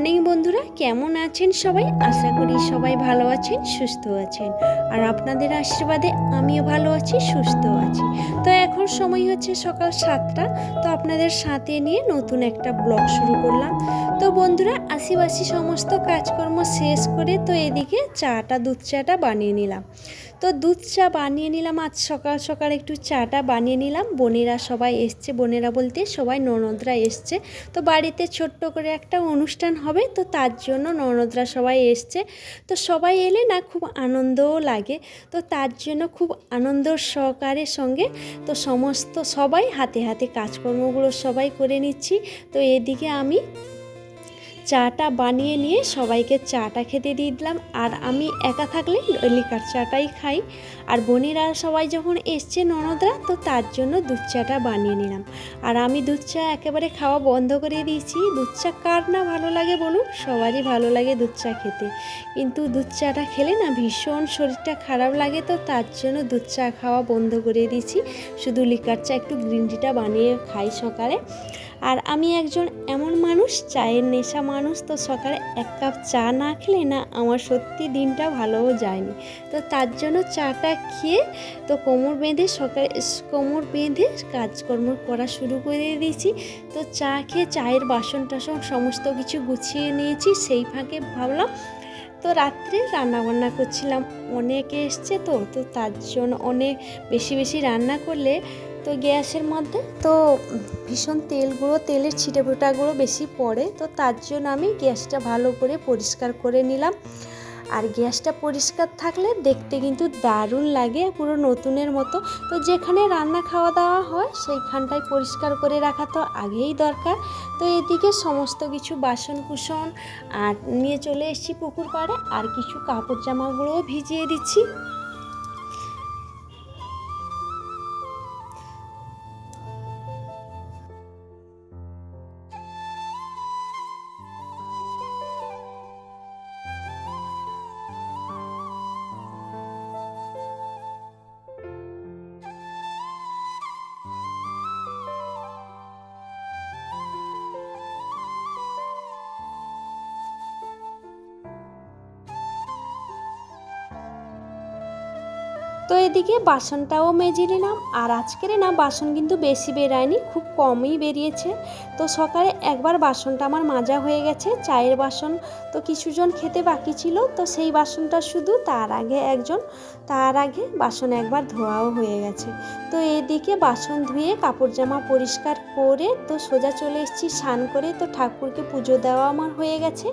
Morning বন্ধুরা, কেমন আছেন সবাই? আশা করি সবাই ভালো আছেন, সুস্থ আছেন। আর আপনাদের আশীর্বাদে আমিও ভালো আছি, সুস্থ আছি। তো এখন সময় হচ্ছে সকাল সাতটা। তো আপনাদের সাথে নিয়ে নতুন একটা ব্লগ শুরু করলাম। তো বন্ধুরা, আশিবাসি সমস্ত কাজকর্ম শেষ করে তো এদিকে চাটা, দুধ চাটা বানিয়ে নিলাম। তো দুধ চা বানিয়ে নিলাম, আজ সকাল সকাল একটু চাটা বানিয়ে নিলাম। বোনেরা সবাই এসছে, বোনেরা বলতে সবাই ননদরা এসছে। তো বাড়িতে ছোট্ট করে একটা অনুষ্ঠান হবে। তো তার জন্য ননদরা সবাই এসছে। তো সবাই এলে না খুব আনন্দও লাগে। তো তার জন্য খুব আনন্দ সহকারের সঙ্গে তো সমস্ত সবাই হাতে হাতে কাজকর্মগুলো সবাই করে নিচ্ছি। তো এদিকে আমি চাটা বানিয়ে নিয়ে সবাইকে চাটা খেতে দিয়ে দিলাম। আর আমি একা থাকলে লিকার চাটাই খাই। আর বোনেরা সবাই যখন এসছে ননদরা, তো তার জন্য দুধ চাটা বানিয়ে নিলাম। আর আমি দুধ চা একেবারে খাওয়া বন্ধ করে দিয়েছি। দুধ চা কার না ভালো লাগে বলুন? সবারই ভালো লাগে দুধ চা খেতে। কিন্তু দুধ চাটা খেলে না ভীষণ শরীরটা খারাপ লাগে, তো তার জন্য দুধ চা খাওয়া বন্ধ করে দিয়েছি। শুধু লিকার চা, একটু গ্রিন টিটা বানিয়ে খাই সকালে। আর আমি একজন এমন মানুষ, চায়ের নেশা মানুষ, তো সকালে এক কাপ চা না খেলে না আমার সত্যি দিনটা ভালোও যায়নি। তো তার জন্য চাটা খেয়ে তো কোমর বেঁধে সকালে, কোমর বেঁধে কাজকর্ম করা শুরু করে দিয়েছি। তো চা খেয়ে চায়ের বাসন টাসন সমস্ত কিছু গুছিয়ে নিয়েছি, সেই ফাঁকে ভাবলাম তো রাত্রে রান্নাবান্না করছিলাম। অনেকে এসছে তো তো তার জন্য অনেক বেশি বেশি রান্না করলে তো গ্যাসের মধ্যে তো ভীষণ তেলগুলো তেলের ছিটে ফোটাগুলো বেশি পড়ে, তো তার জন্য আমি গ্যাসটা ভালো করে পরিষ্কার করে নিলাম। আর গ্যাসটা পরিষ্কার থাকলে দেখতে কিন্তু দারুণ লাগে, পুরো নতুনের মতো। তো যেখানে রান্না খাওয়া দাওয়া হয় সেইখানটায় পরিষ্কার করে রাখা তো আগেই দরকার। তো এদিকে সমস্ত কিছু বাসন কুসন আর নিয়ে চলে এসেছি পুকুর পাড়ে, আর কিছু কাপড় জামাগুলোও ভিজিয়ে দিচ্ছি। তো এদিকে বাসনটাও মেজে নিলাম। আর আজকের না, বাসন কিন্তু বেশি বেরায়নি, খুব কমই বেরিয়েছে। তো সকালে একবার বাসনটা আমার মাজা হয়ে গেছে, চায়ের বাসন তো কিছুজন খেতে বাকি ছিল, তো সেই বাসনটা শুধু তার আগে একজন, তার আগে বাসন একবার ধোয়াও হয়ে গেছে। তো এদিকে বাসন ধুয়ে কাপড় জামা পরিষ্কার করে তো সোজা চলে এসেছি, স্নান করে তো ঠাকুরকে পুজো দেওয়া আমার হয়ে গেছে।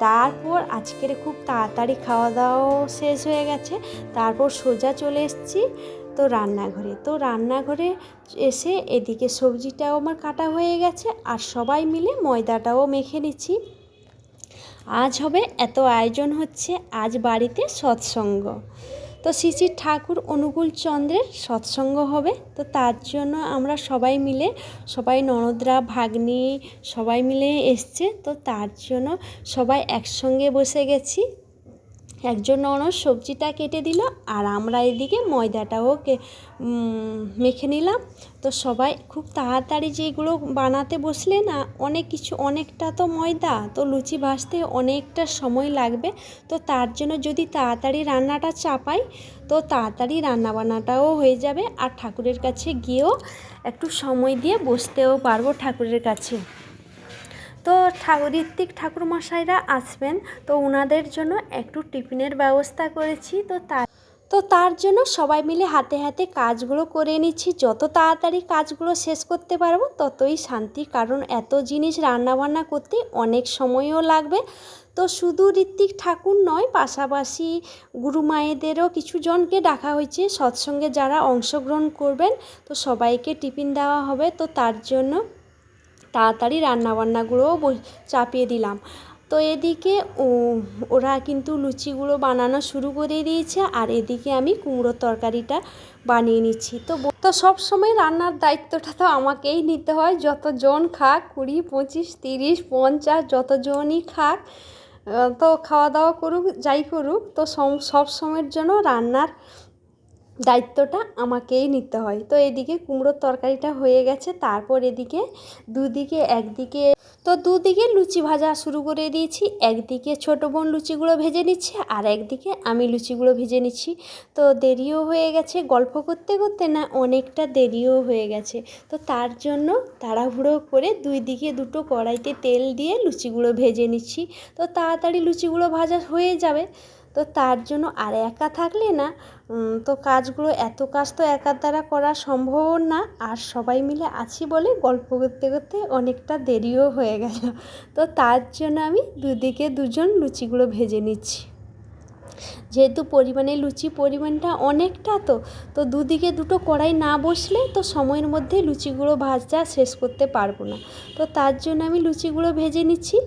তারপর আজকের খুব তাড়াতাড়ি খাওয়া দাওয়াও শেষ হয়ে গেছে। তারপর সোজা চলে এসেছি তো রান্নাঘরে। তো রান্নাঘরে এসে এদিকে সবজিটাও আমার কাটা হয়ে গেছে আর সবাই মিলে ময়দাটাও মেখে নিচ্ছি। আজ হবে এত আয়োজন হচ্ছে, আজ বাড়িতে সৎসঙ্গ। তো শ্রী ঠাকুর অনুকূল চন্দ্রের সৎসঙ্গ হবে। তো তার জন্য আমরা সবাই মিলে, সবাই ননদরা, ভাগ্নি সবাই মিলে এসছে। তো তার জন্য সবাই একসঙ্গে বসে গেছি। একজন ননদ সবজিটা কেটে দিল আর আমরা এদিকে ময়দাটাও মেখে নিলাম। তো সবাই খুব তাড়াতাড়ি যেগুলো বানাতে বসলে না, অনেক কিছু, অনেকটা তো ময়দা, তো লুচি ভাজতে অনেকটা সময় লাগবে। তো তার জন্য যদি তাড়াতাড়ি রান্নাটা চাপাই, তো তাড়াতাড়ি রান্নাবান্নাটাও হয়ে যাবে। আর ঠাকুরের কাছে গিয়েও একটু সময় দিয়ে বসতেও পারব ঠাকুরের কাছে। তো ঋত্বিক ঠাকুরমশাইরা আসবেন, তো ওনাদের জন্য একটু টিফিনের ব্যবস্থা করেছি, তো তার তো তার জন্য সবাই মিলে হাতে হাতে কাজগুলো করে নিচ্ছি। যত তাড়াতাড়ি কাজগুলো শেষ করতে পারব, ততই শান্তি, কারণ এত জিনিস রান্নাবান্না করতে অনেক সময়ও লাগবে। তো শুধু ঋত্বিক ঠাকুর নয়, পাশাপাশি গুরু মায়েদেরও কিছু জনকে ডাকা হয়েছে। সৎসঙ্গে যারা অংশগ্রহণ করবেন, তো সবাইকে টিফিন দেওয়া হবে, তো তার জন্য তাড়াতাড়ি রান্নাবান্নাগুলোও চাপিয়ে দিলাম। তো এদিকে ও, ওরা কিন্তু লুচিগুলো বানানো শুরু করে দিয়েছে আর এদিকে আমি কুমড়োর তরকারিটা বানিয়ে নিচ্ছি। তো তো সব সময় রান্নার দায়িত্বটা তো আমাকেই নিতে হয়। যতজন খাক, কুড়ি, পঁচিশ, তিরিশ, পঞ্চাশ, যতজনই খাক তো খাওয়া দাওয়া করুক, যাই করুক, তো সব সময়ের জন্য রান্নার দায়িত্বটা আমাকেই নিতে হয়। তো এদিকে কুমড়োর তরকারিটা হয়ে গেছে, তারপর এদিকে দুদিকে একদিকে, তো দুদিকে লুচি ভাজা শুরু করে দিয়েছি। একদিকে ছোটো বোন লুচিগুলো ভেজে নিচ্ছে আর একদিকে আমি লুচিগুলো ভেজে নিচ্ছি। তো দেরিও হয়ে গেছে, গল্প করতে করতে না অনেকটা দেরিও হয়ে গেছে। তো তার জন্য তাড়াহুড়ো করে দুই দিকে দুটো কড়াইতে তেল দিয়ে লুচিগুলো ভেজে নিচ্ছি। তো তাড়াতাড়ি লুচিগুলো ভাজা হয়ে যাবে। তো তার জন্য আর একা থাকলে না তো কাজগুলো, এত কাজ তো একার দ্বারা করা সম্ভব না। আর সবাই মিলে আছি বলে গল্প করতে করতে অনেকটা দেরিও হয়ে গেল। তো তার জন্য আমি দুদিকে দুজন লুচিগুলো ভেজে নিচ্ছি। যেহেতু পরিমাণে লুচি পরিমাণটা অনেকটা তো তো দুদিকে দুটো কড়াই না বসলে তো সময়ের মধ্যে লুচিগুলো ভাজা শেষ করতে পারব না। তো তার জন্য আমি লুচিগুলো ভেজে নিচ্ছি।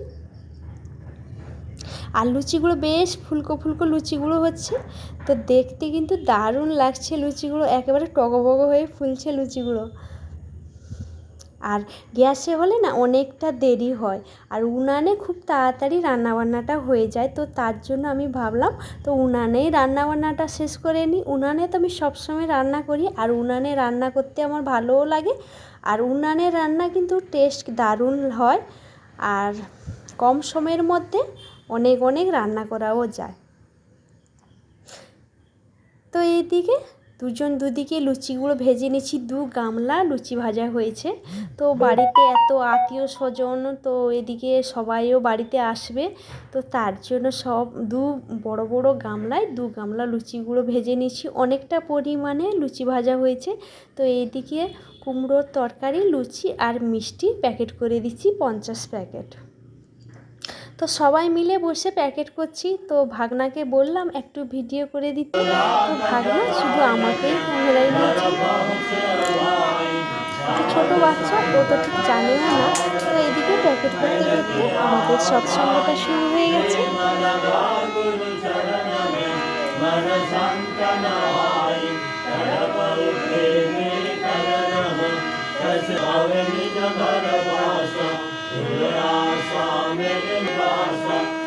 আর লুচিগুলো বেশ ফুলকো ফুলকো লুচিগুলো হচ্ছে। তো দেখতে কিন্তু দারুণ লাগছে লুচিগুলো, একেবারে টগবগ হয়ে ফুলছে লুচিগুলো। আর গ্যাসে হলে না অনেকটা দেরি হয়, আর উনানে খুব তাড়াতাড়ি রান্নাবান্নাটা হয়ে যায়। তো তার জন্য আমি ভাবলাম, তো উনানেই রান্নাবান্নাটা শেষ করে নিই। উনানে তো আমি সবসময় রান্না করি, আর উনানে রান্না করতে আমার ভালোও লাগে। আর উনানে রান্না কিন্তু টেস্ট দারুণ হয়, আর কম সময়ের মধ্যে অনেক অনেক রান্না করাও যায়। তো এইদিকে দুজন দুদিকে লুচিগুলো ভেজে নিচ্ছি দু গামলা লুচি ভাজা হয়েছে। তো বাড়িতে এত আত্মীয় স্বজন তো এদিকে সবাইও বাড়িতে আসবে। তো তার জন্য সব দু বড় বড় গামলায় দু গামলা লুচিগুলো ভেজে নিচ্ছি অনেকটা পরিমাণে লুচি ভাজা হয়েছে। তো এইদিকে কুমড়োর তরকারি, লুচি আর মিষ্টি প্যাকেট করে দিচ্ছি, পঞ্চাশ প্যাকেট। তো সবাই মিলে বসে প্যাকেট করছি। তো ভাগনাকে বললাম, একটু ভিডিও করে দিতে। তো ভাগনা শুধু আমাকেই ক্যামেরায় নিয়েছে। ছোট বাচ্চা, ও তো ঠিক জানেও না। তো এদিকে প্যাকেট করতে করতে আমাদের সৎসঙ্গটা শুরু হয়ে গেছে। Amen.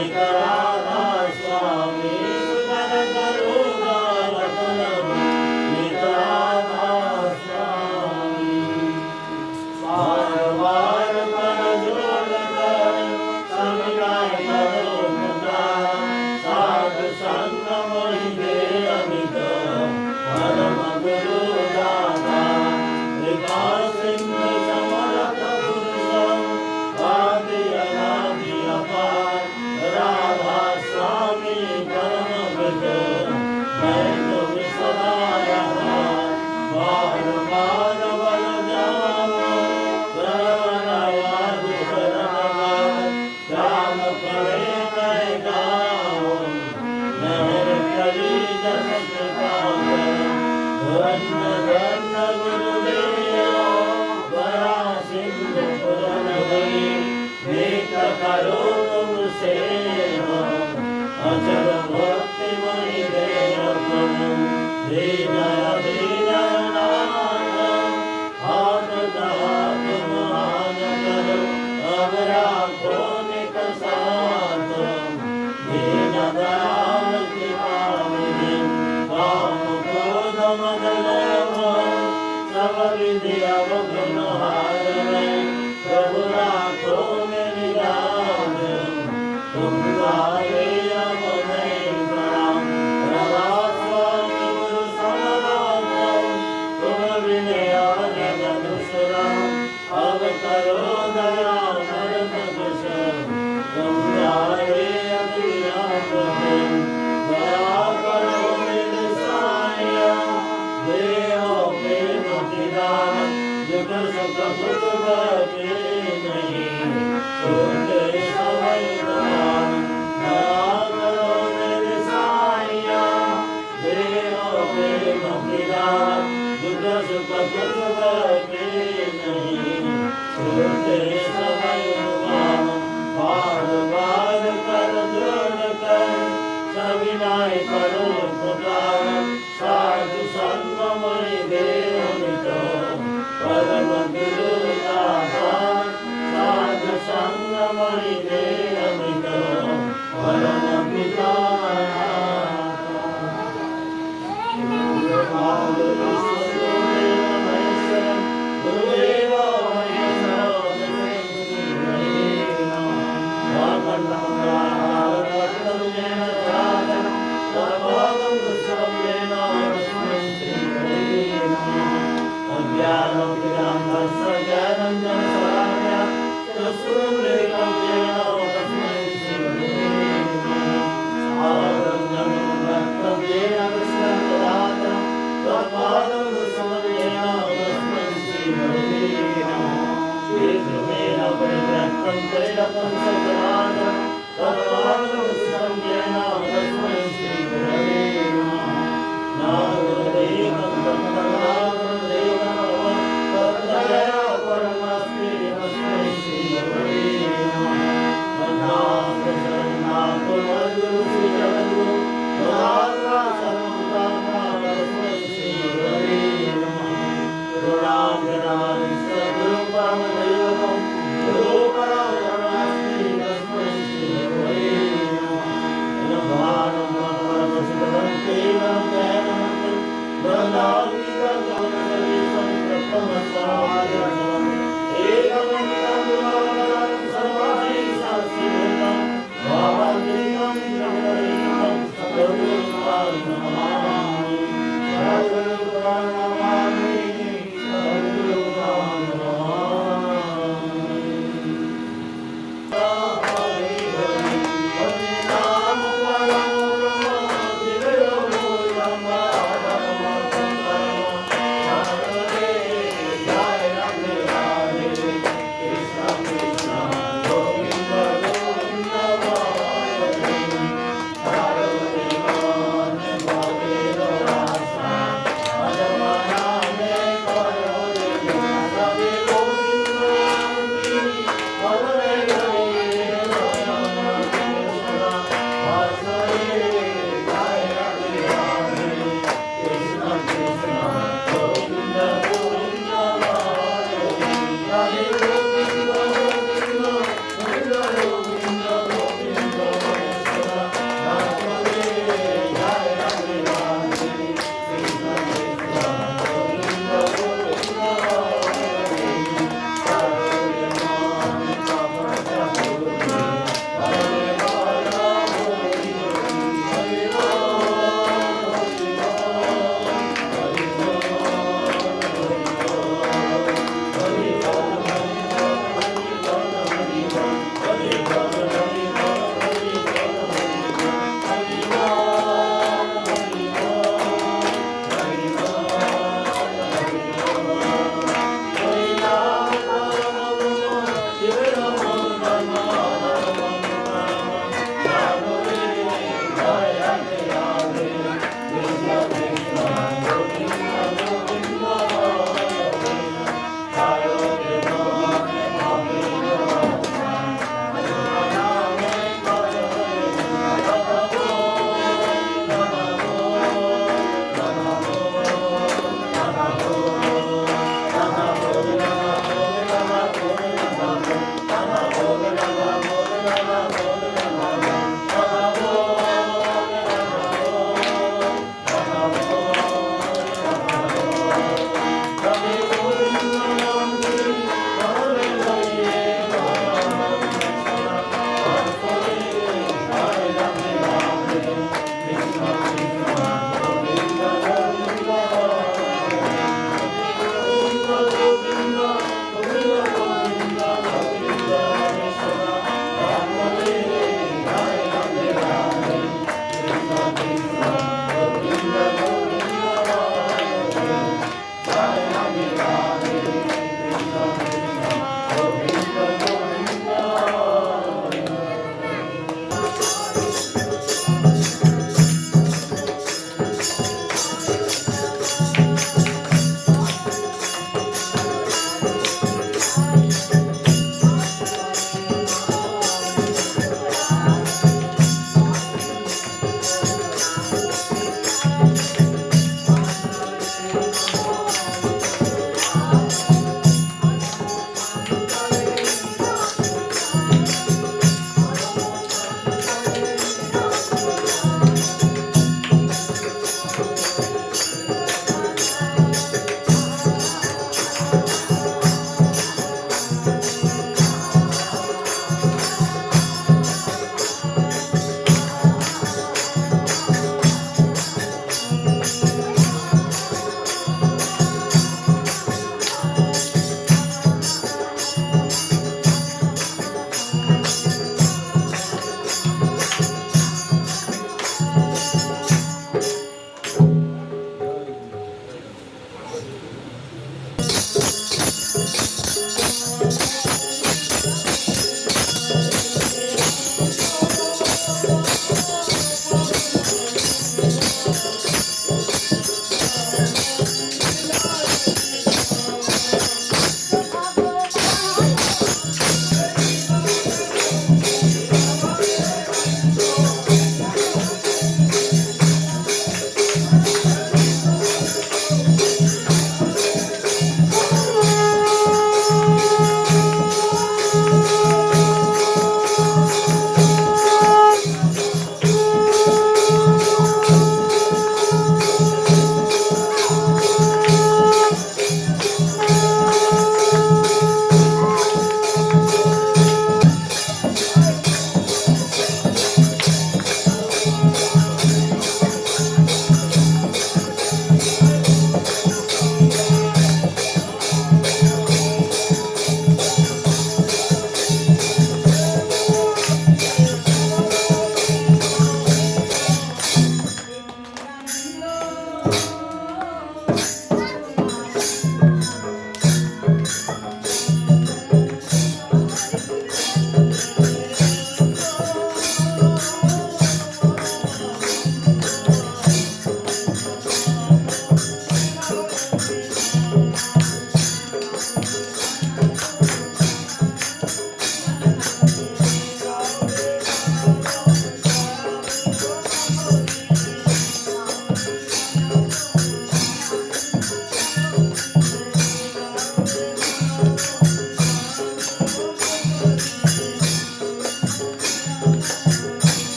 ذكرى Allahu সঙ্গ মরিবে অমৃত